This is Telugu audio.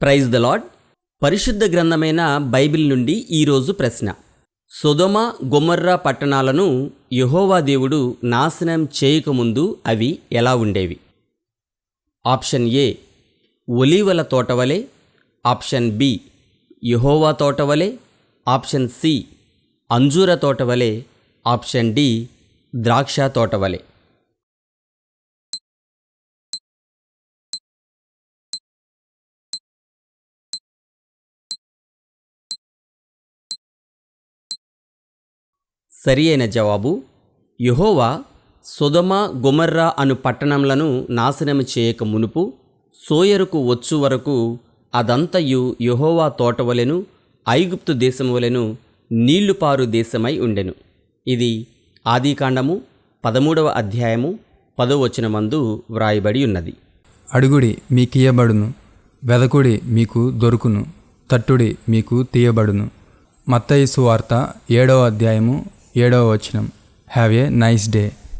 ప్రైజ్ ద లాడ్ పరిశుద్ధ గ్రంథమైన బైబిల్ నుండి ఈరోజు ప్రశ్న. సొదొమ గొమర్రా పట్టణాలను యహోవా దేవుడు నాశనం చేయకముందు అవి ఎలా ఉండేవి? ఆప్షన్ ఏ ఒలీవల తోటవలే. ఆప్షన్ బి యహోవా తోటవలే. ఆప్షన్ సి అంజూర తోటవలే. ఆప్షన్ డి ద్రాక్ష తోటవలే. సరి అయిన జవాబు యెహోవా సుధమ గుమర్రా అను పట్టణములను నాశనం చేయక మునుపు సోయరుకు వచ్చు వరకు అదంతయు యెహోవా తోటవలెను ఐగుప్తు దేశము వలెను నీళ్ళుపారు దేశమై ఉండెను. ఇది ఆదికాండము పదమూడవ అధ్యాయము పదవచనమందు వ్రాయబడి ఉన్నది. అడుగుడి మీకియబడును వెదకుడి మీకు దొరుకును తట్టుడి మీకు తీయబడును. మత్తయి సువార్త ఏడవ అధ్యాయము ఏడవ వచనం. Have a nice day